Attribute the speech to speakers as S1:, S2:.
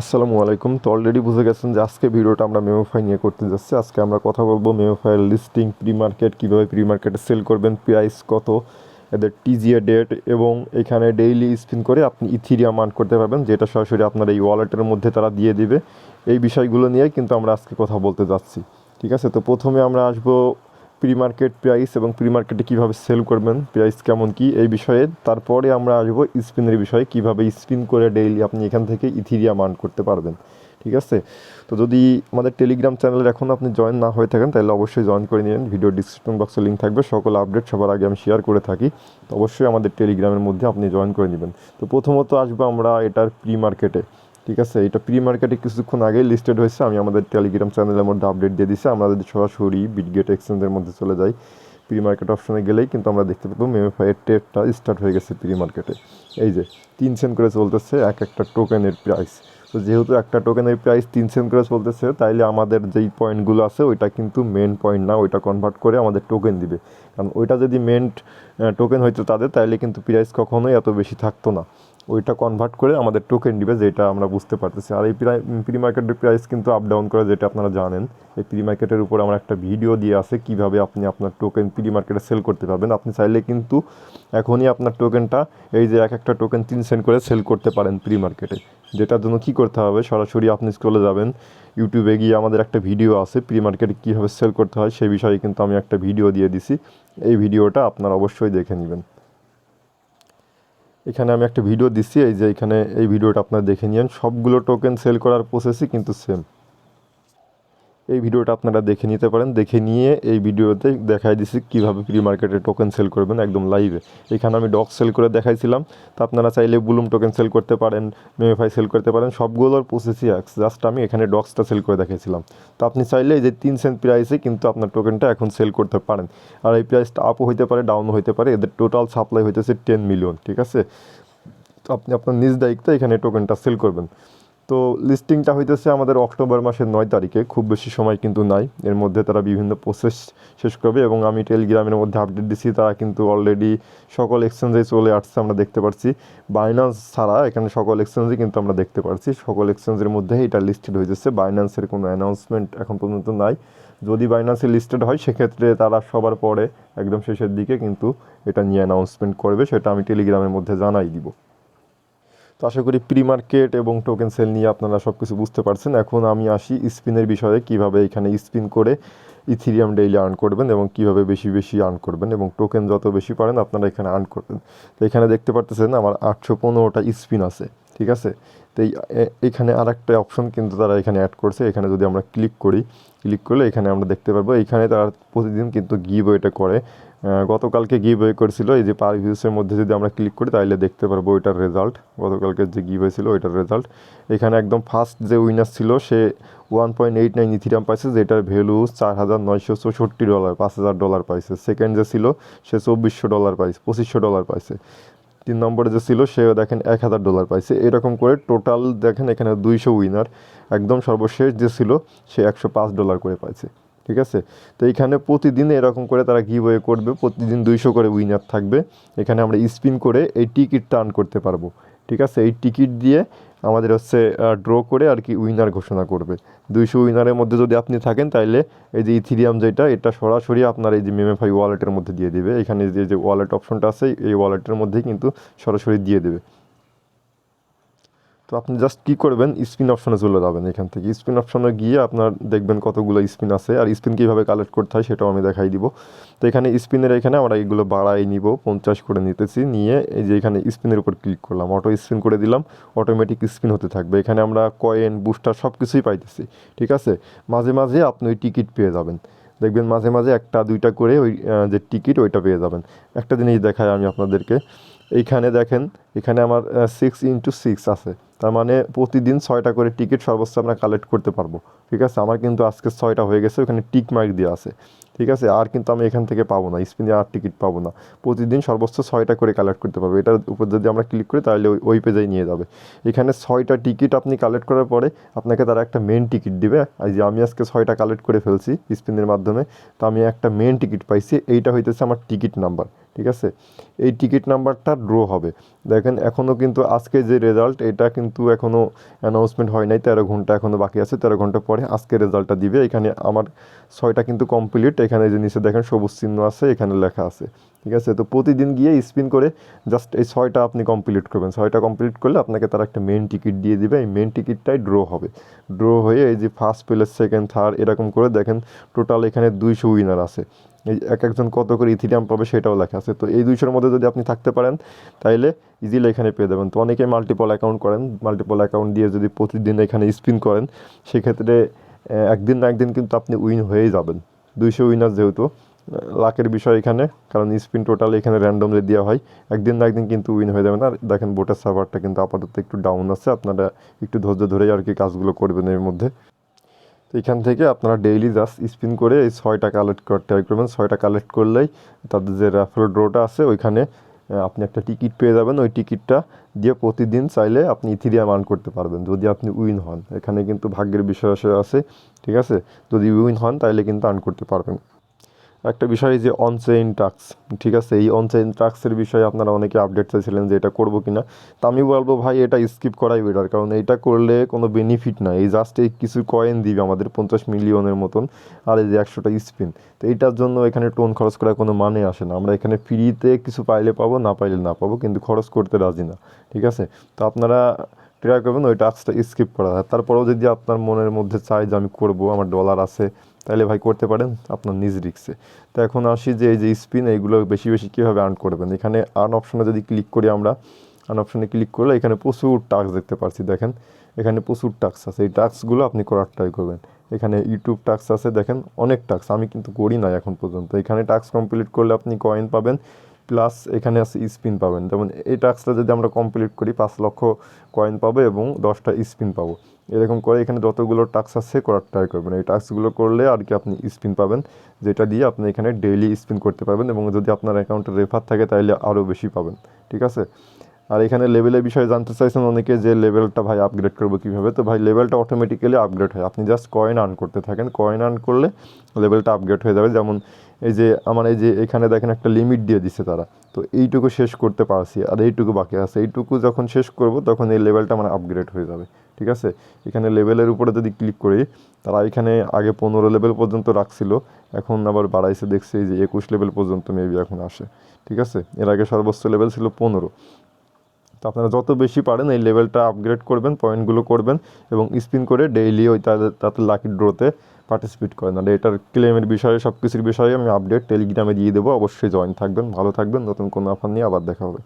S1: আসসালামু আলাইকুম। তো অলরেডি বুঝে গেছেন যে আজকে ভিডিওটা আমরা মেমোফাই নিয়ে করতে যাচ্ছি। আজকে আমরা কথা বলব মেমোফাইয়ের লিস্টিং প্রি মার্কেট কীভাবে প্রি মার্কেটে সেল করবেন প্রাইস কত, এদের টিজিএ ডেট এবং এখানে ডেইলি স্পিন করে আপনি ইথিরিয়াম আর্ন করতে পারবেন, যেটা সরাসরি আপনার এই ওয়ালেটের মধ্যে তারা দিয়ে দিবে। এই বিষয়গুলো নিয়ে কিন্তু আমরা আজকে কথা বলতে যাচ্ছি। ঠিক আছে? তো প্রথমে আমরা আসব প্রি মার্কেট প্রাইস এবং প্রি মার্কেটে কীভাবে সেল করবেন প্রাইস কেমন কি, এই বিষয়ে। তারপরে আমরা আসব স্পিনের বিষয়ে, কীভাবে স্পিন করে ডেইলি আপনি এখান থেকে ইথিরিয়াম আর্ন করতে পারবেন, ঠিক আছে? তো যদি আমাদের টেলিগ্রাম চ্যানেলে এখন আপনি জয়েন না হয়ে থাকেন, তাহলে অবশ্যই জয়েন করে নিন। ভিডিও ডিসক্রিপশন বক্সে লিঙ্ক থাকবে, সকল আপডেট সবার আগে আমি শেয়ার করে থাকি। তো অবশ্যই আমাদের টেলিগ্রামের মধ্যে আপনি জয়েন করে নেবেন। তো প্রথমত আসব আমরা এটার প্রি মার্কেটে ঠিক আছে, এটা প্রি মার্কেটে কিছুক্ষণ আগেই লিস্টেড হয়েছে। আমি আমাদের টেলিগ্রাম চ্যানেলের মধ্যে আপডেট দিয়ে দিছি। আমরা যদি সরাসরি বিটগেট এক্সচেঞ্জের মধ্যে চলে যাই প্রি মার্কেট অপশনে গেলেই কিন্তু আমরা দেখতে পাবো মেমোফাইয়ের ট্রেডটা স্টার্ট হয়ে গেছে প্রি মার্কেটে এই যে, তিন সেন্ট করে চলতেছে এক একটা টোকেনের প্রাইস তো যেহেতু একটা টোকেনের প্রাইস তিন সেন্ট করে চলতেছে, তাইলে আমাদের যেই পয়েন্টগুলো আছে, ওইটা কিন্তু মেন পয়েন্ট না, ওইটা কনভার্ট করে আমাদের টোকেন দিবে। কারণ ওইটা যদি মেন টোকেন হইতো তাদের, তাইলে কিন্তু প্রাইস কখনোই এত বেশি থাকতো না। ওইটা কনভার্ট করে আমাদের টোকেন দিবে যেটা আমরা বুঝতে পারতেছি। আর এই প্রি মার্কেটের প্রাইস কিন্তু আপ ডাউন করে, যেটা আপনারা জানেন। এই প্রি মার্কেটের উপর আমার একটা ভিডিও দিয়ে আছে কীভাবে আপনি আপনার টোকেন প্রি মার্কেটে সেল করতে পারবেন। আপনি চাইলে কিন্তু এখনই আপনার টোকেনটা এই যে এক একটা টোকেন তিন সেন্ট করে সেল করতে পারেন প্রি মার্কেটে যেটার জন্য কী করতে হবে? সরাসরি আপনি স্ক্রলে যাবেন ইউটিউবে গিয়ে আমাদের একটা ভিডিও আছে প্রি মার্কেটে কীভাবে সেল করতে হয়, সেই বিষয়ে কিন্তু আমি একটা ভিডিও দিয়ে দিছি। এই ভিডিওটা আপনারা অবশ্যই দেখে নেবেন। এখানে আমি একটা ভিডিও দিচ্ছি, এই যে এখানে এই ভিডিওটা আপনারা দেখে নিন সবগুলো টোকেন সেল করার প্রসেসই কিন্তু সেম এই ভিডিওটা আপনারা দেখে নিতে পারেন। দেখে নিয়ে এই ভিডিওতে দেখাই দিছি কীভাবে প্রি মার্কেটে টোকেন সেল করবেন একদম লাইভে এখানে আমি ডক সেল করে দেখাইছিলাম। তো আপনারা চাইলে বুলুম টোকেন সেল করতে পারেন মেমিফাই সেল করতে পারেন, সবগুলোর প্রসেসই এক। জাস্ট আমি এখানে ডক্সটা সেল করে দেখাইছিলাম। তো আপনি চাইলে এই যে তিন সেন্ট প্রাইসে কিন্তু আপনার টোকেনটা এখন সেল করতে পারেন। আর এই প্রাইসটা আপও হইতে পারে ডাউনও হইতে পারে। এদের টোটাল সাপ্লাই হইতেছে টেন মিলিয়ন ঠিক আছে? তো আপনি আপনার নিজ দায়িত্বে এখানে টোকেনটা সেল করবেন। তো লিস্টিংটা হইতেছে আমাদের অক্টোবর মাসের নয় তারিখে। খুব বেশি সময় কিন্তু নাই। এর মধ্যে তারা বিভিন্ন প্রসেস শেষ করবে এবং আমি টেলিগ্রামের মধ্যে আপডেট দিচ্ছি তারা কিন্তু অলরেডি সকল এক্সচেঞ্জে চলে আসছে, আমরা দেখতে পাচ্ছি বাইন্যান্স ছাড়া এখানে সকল এক্সচেঞ্জে কিন্তু আমরা দেখতে পাচ্ছি সকল এক্সচেঞ্জের মধ্যে এটা লিস্টেড হয়ে যাচ্ছে বাইন্যান্সের কোনো অ্যানাউন্সমেন্ট এখন পর্যন্ত নাই। যদি বাইন্যান্সে লিস্টেড হয়, সেক্ষেত্রে তারা সবার পরে একদম শেষের দিকে কিন্তু এটা নিয়ে অ্যানাউন্সমেন্ট করবে। সেটা আমি টেলিগ্রামের মধ্যে জানাই দিব। তো আশা করি প্রি মার্কেট এবং টোকেন সেল নিয়ে আপনারা সব কিছু বুঝতে পারছেন। এখন আমি আসি স্পিনের বিষয়ে, কীভাবে এখানে স্পিন করে ইথিরিয়াম ডেইলি আর্ন করবেন এবং কীভাবে বেশি বেশি আর্ন করবেন এবং টোকেন যত বেশি পারেন আপনারা এখানে আর্ন করবেন। তো এখানে দেখতে পারতেছেন আমার আটশো পনেরোটা স্পিন আছে। ঠিক আছে? তো এই এখানে আর একটা অপশন কিন্তু তারা এখানে অ্যাড করছে। এখানে যদি আমরা ক্লিক করি ক্লিক করলে এখানে আমরা দেখতে পারব, এখানে তারা প্রতিদিন কিন্তু গিভ ওয়েটা করে গতকালকে গিভ ওয়ে করেছিল, এই যে পার ভিউসের মধ্যে যদি আমরা ক্লিক করি, তাহলে দেখতে পারব ওইটার রেজাল্ট গতকালকে যে গিভ হয়েছিল ওইটার রেজাল্ট এখানে একদম ফার্স্ট যে উইনার ছিল, সে one point eight nine Ethereum পাইছে, যেটার ভ্যালু চার হাজার নয়শো চৌষট্টি ডলার পাঁচ হাজার ডলার পাইছে। সেকেন্ড যে ছিল, সে চব্বিশশো ডলার পাইছে, পঁচিশশো ডলার পাইছে। তিন নম্বরে যে ছিল, সেও দেখেন এক হাজার ডলার পাইছে। এরকম করে টোটাল দেখেন এখানে দুইশো উইনার একদম সর্বশেষ যে ছিল, সে একশো পাঁচ ডলার করে পাইছে। ঠিক আছে? তো এইখানে প্রতিদিন এরকম করে তারা গিভওয়ে করবে, প্রতিদিন দুইশো করে উইনার থাকবে। এখানে আমরা স্পিন করে এই টিকিট টার্ন করতে পারব। ঠিক আছে? এই টিকিট দিয়ে আমাদের হচ্ছে ড্র করে আর কি উইনার ঘোষণা করবে। দুইশো উইনারের মধ্যে যদি আপনি থাকেন তাহলে এই যে ইথিরিয়াম যেটা, এটা সরাসরি আপনার এই যে মেমেফাই ওয়ালেটের মধ্যে দিয়ে দেবে। এখানে যে যে ওয়ালেট অপশনটা আছে, এই ওয়ালেটের মধ্যেই কিন্তু সরাসরি দিয়ে দেবে। তো আপনি জাস্ট কী করবেন? স্পিন অপশনে চলে যাবেন এখান থেকে। স্পিন অপশনে গিয়ে আপনার দেখবেন কতগুলো স্পিন আছে। আর স্পিন কীভাবে কালেক্ট করতে হয় সেটাও আমি দেখাই দিব। তো এখানে স্পিনের এখানে আমরা এগুলো বাড়াই নিব। পঞ্চাশ করে নিতেছি। নিয়ে এই যে এখানে স্পিনের উপর ক্লিক করলাম। অটো স্পিন করে দিলাম। অটোমেটিক স্পিন হতে থাকবে। এখানে আমরা কয়েন বুস্টার সব কিছুই পাইতেছি। ঠিক আছে? মাঝে মাঝে আপনি ওই টিকিট পেয়ে যাবেন। দেখবেন মাঝে মাঝে একটা, দুইটা করে ওই যে টিকিট ওইটা পেয়ে যাবেন। একটা জিনিস দেখাই আমি আপনাদেরকে। এইখানে দেখেন এখানে আমার সিক্স ইন্টু সিক্স আছে। তার মানে প্রতিদিন ছয়টা করে টিকিট সর্বোচ্চ আমরা কালেক্ট করতে পারব। ঠিক আছে? আমার কিন্তু আজকে ছয়টা হয়ে গেছে, ওখানে টিক মার্ক দেওয়া আছে। ঠিক আছে? আর কিন্তু আমি এখান থেকে পাবো না স্পিনে আর টিকিট পাবো না। প্রতিদিন সর্বোচ্চ ছয়টা করে কালেক্ট করতে পারব। এটার উপর যদি আমরা ক্লিক করি, তাহলে ওই পেজেই নিয়ে যাবে। এখানে ছয়টা টিকিট আপনি কালেক্ট করার পরে আপনাকে তারা একটা মেন টিকিট দিবে। যে আমি আজকে ছয়টা কালেক্ট করে ফেলছি স্পিনের মাধ্যমে, তো আমি একটা মেন টিকিট পাইছি। এইটা হইতেছে আমার টিকিট নাম্বার ঠিক আছে? এই টিকিট নাম্বারটা ড্র হবে। দেখ দেখেন এখনও কিন্তু আজকে যে রেজাল্ট এটা কিন্তু এখনও অ্যানাউন্সমেন্ট হয় নাই, তেরো ঘণ্টা এখনও বাকি আছে, তেরো ঘণ্টা পরে আজকে রেজাল্টটা দিবে। এখানে আমার ছয়টা কিন্তু কমপ্লিট এখানে যে নিচে দেখেন সবুজ চিহ্ন আছে, এখানে লেখা আছে। ঠিক আছে? তো প্রতিদিন গিয়ে স্পিন করে জাস্ট এই ছয়টা আপনি কমপ্লিট করবেন। ছয়টা কমপ্লিট করলে আপনাকে তারা একটা মেন টিকিট দিয়ে দেবে। এই মেন টিকিটটাই ড্র হবে। ড্র হয়ে এই যে ফার্স্ট প্লেস সেকেন্ড থার্ড এরকম করে দেখেন টোটাল এখানে দুইশো উইনার আছে। এই এক একজন কত করে ইথিরিয়াম পাবে সেটাও লেখা আছে। তো এই দুইশোর মধ্যে যদি আপনি থাকতে পারেন, তাইলে ইজিলি এখানে পেয়ে যাবেন। তো অনেকে মাল্টিপল অ্যাকাউন্ট করেন। মাল্টিপল অ্যাকাউন্ট দিয়ে যদি প্রতিদিন এখানে স্পিন করেন, সেক্ষেত্রে একদিন না একদিন কিন্তু আপনি উইন হয়েই যাবেন। দুইশো উইনার যেহেতু লাকের বিষয় এখানে, কারণ স্পিন টোটাল এখানে র্যান্ডমলি দেওয়া হয়। একদিন না একদিন কিন্তু উইন হয়ে যাবে না। দেখেন বোটের সার্ভারটা কিন্তু আপাতত একটু ডাউন আছে। আপনারা একটু ধৈর্য ধরেই আর কি কাজগুলো করবেন এর মধ্যে। তো এখান থেকে আপনারা ডেইলি জাস্ট স্পিন করে এই ছয়টা কালেক্ট করতে ট্রাই করবেন। ছয়টা কালেক্ট করলেই তাদের যে র্যাফেল ড্রোটা আছে, ওইখানে আপনি একটা টিকিট পেয়ে যাবেন। ওই টিকিটটা দিয়ে প্রতিদিন চাইলে আপনি ইথিরিয়াম আর্ন করতে পারবেন। যদি আপনি উইন হন। এখানে কিন্তু ভাগ্যের বিষয় আছে ঠিক আছে? যদি উইন হন, তাইলে কিন্তু আর্ন করতে পারবেন। একটা বিষয় যে অনচেইন টাক্স ঠিক আছে? এই অনচেইন টাক্সের বিষয়ে আপনারা অনেকে আপডেট চাইছিলেন যে এটা করব কি না তা আমি বলব ভাই, এটা স্কিপ করাই বেটার কারণ এটা করলে কোনো বেনিফিট নাই। এই জাস্ট এই কিছু কয়েন দিবে আমাদের পঞ্চাশ মিলিয়নের মতন, আর এই যে একশোটা স্পিন তো এইটার জন্য এখানে টোন খরচ করার কোনো মানে আসে না। আমরা এখানে ফ্রিতে কিছু পাইলে পাবো, না পাইলে না পাবো, কিন্তু খরচ করতে রাজি না, ঠিক আছে? তো আপনারা ট্রাই করবেন, ওই টাস্কটা স্কিপ করা যায় তারপরেও যদি আপনার মনের মধ্যে চাই যে আমি করব, আমার ডলার আছে তাহলে ভাই করতে পারেন, আপনার নিজ রিক্সে তো এখন আসি যে, এই যে স্পিন এইগুলো বেশি বেশি কীভাবে আর্ন করবেন? এখানে আর্ন অপশনে যদি ক্লিক করি আমরা আর্ন অপশনে ক্লিক করলে এখানে প্রচুর টাস্ক দেখতে পাচ্ছি দেখেন। এখানে প্রচুর টাক্স আছে। এই টাস্কগুলো আপনি করার ট্রাই করবেন। এখানে ইউটিউব টাস্ক আছে, দেখেন। অনেক টাক্স আমি কিন্তু করি না এখন পর্যন্ত। এখানে টাস্ক কমপ্লিট করলে আপনি কয়েন পাবেন। প্লাস এখানে আছে স্পিন পাবেন। যেমন এই টাস্কটা যদি আমরা কমপ্লিট করি, পাঁচ লক্ষ কয়েন পাবো এবং দশটা স্পিন পাবো। এরকম করে এখানে যতগুলো টাস্ক আছে করার ট্রাই করবেন। এই টাস্কগুলো করলে আর কি আপনি স্পিন পাবেন, যেটা দিয়ে আপনি এখানে ডেইলি স্পিন করতে পারবেন এবং যদি আপনার অ্যাকাউন্টে রেফার থাকে তাহলে আরও বেশি পাবেন। ঠিক আছে? আর এখানে লেভেলের বিষয়ে জানতে চাইছেন অনেকে যে লেভেলটা ভাই আপগ্রেড করব কীভাবে, তো ভাই লেভেলটা অটোমেটিক্যালি আপগ্রেড হয়। আপনি জাস্ট কয়েন আর্ন করতে থাকেন। কয়েন আর্ন করলে লেভেলটা আপগ্রেড হয়ে যাবে। যেমন এই যে আমার এই যে এখানে দেখেন একটা লিমিট দিয়ে দিচ্ছে তারা। তো এইটুকু শেষ করতে পারছি, আর এইটুকু বাকি আছে। এইটুকু যখন শেষ করব, তখন এই লেভেলটা আমার আপগ্রেড হয়ে যাবে। ঠিক আছে? এখানে লেভেলের উপরে যদি ক্লিক করি, তারা এখানে আগে পনেরো লেভেল পর্যন্ত রাখছিল। এখন আবার বাড়াইছে, দেখছি যে একুশ লেভেল পর্যন্ত মেবি এখন আসে। ঠিক আছে? এর আগে সর্বোচ্চ লেভেল ছিল পনেরো। তো আপনারা যত বেশি পারেন এই লেভেলটা আপগ্রেড করবেন পয়েন্টগুলো করবেন এবং স্পিন করে ডেইলি ওই তাদের তাতে লাকি ড্রোতে পার্টিসিপেট করেন। আর এটার ক্লেমের বিষয়ে সব কিছুর বিষয়ে আমি আপডেট টেলিগ্রামে দিয়ে দেবো। অবশ্যই জয়েন থাকবেন, ভালো থাকবেন। নতুন কোনো অফার নিয়ে আবার দেখা হবে।